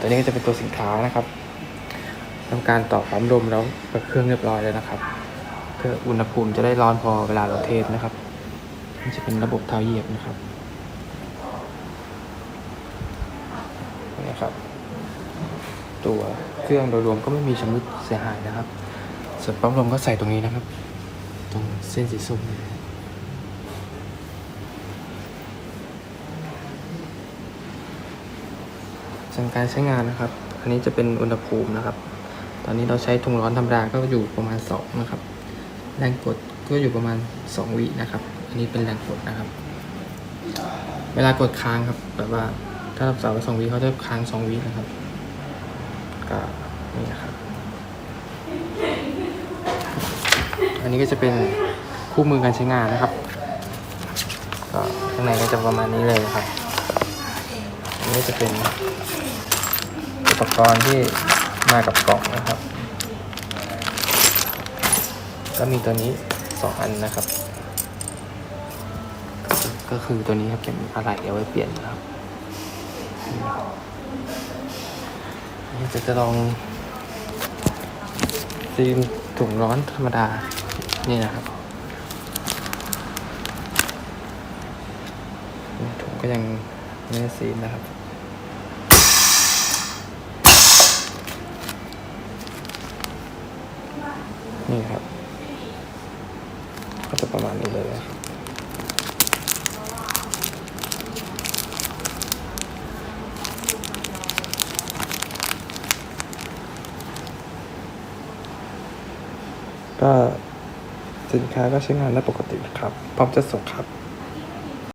ตัวนี้ก็จะเป็นตัวสินค้านะครับทำการต่อปั๊มลมแล้วเปิดเครื่องเรียบร้อยแล้วนะครับ เพื่ออุณหภูมิจะได้ร้อนพอเวลาเราเทสนะครับนี่จะเป็นระบบเท้าเหยียบนะครับนี่นะครับ ตัวเครื่องโดยรวมก็ไม่มีชำรุดเสียหายนะครับ ส่วนปั๊มลมก็ใส่ตรงนี้นะครับ ตรงเส้นสีส้มนี่นะครับ ส่วนการใช้งานนะครับ อันนี้จะเป็นอุณหภูมินะครับ ตอนนี้เราใช้ถุงร้อนธรรมดาก็อยู่ประมาณ 2 นะครับ แรงกดก็อยู่ประมาณ 2 วินะครับ อันนี้เป็นแรงกดนะครับ เวลากดค้างครับแบบว่าถ้าเราเสาสองวิเขาจะค้างสองวินะครับ ก็นี่นะครับ อันนี้ก็จะเป็นคู่มือการใช้งานนะครับ ก็ข้างในก็จะประมาณนี้เลยนะครับ นี้จะเป็นอุปกรณ์ที่มากับกล่องนะครับ ก็มีตัวนี้สองอันนะครับ ก็คือตัวนี้ครับเป็นอะไรเอาไว้เปลี่ยนนะครับนี่จะจะลองซีนถุงร้อนธรรมดา นี่นะครับถุงก็ยังไม่ได้ซีนนะครับ นี่ครับ ก็จะประมาณนี้เลยนะครับก็สินค้าก็ใช้งานได้ปกตินะครับ พร้อมจะส่งครับ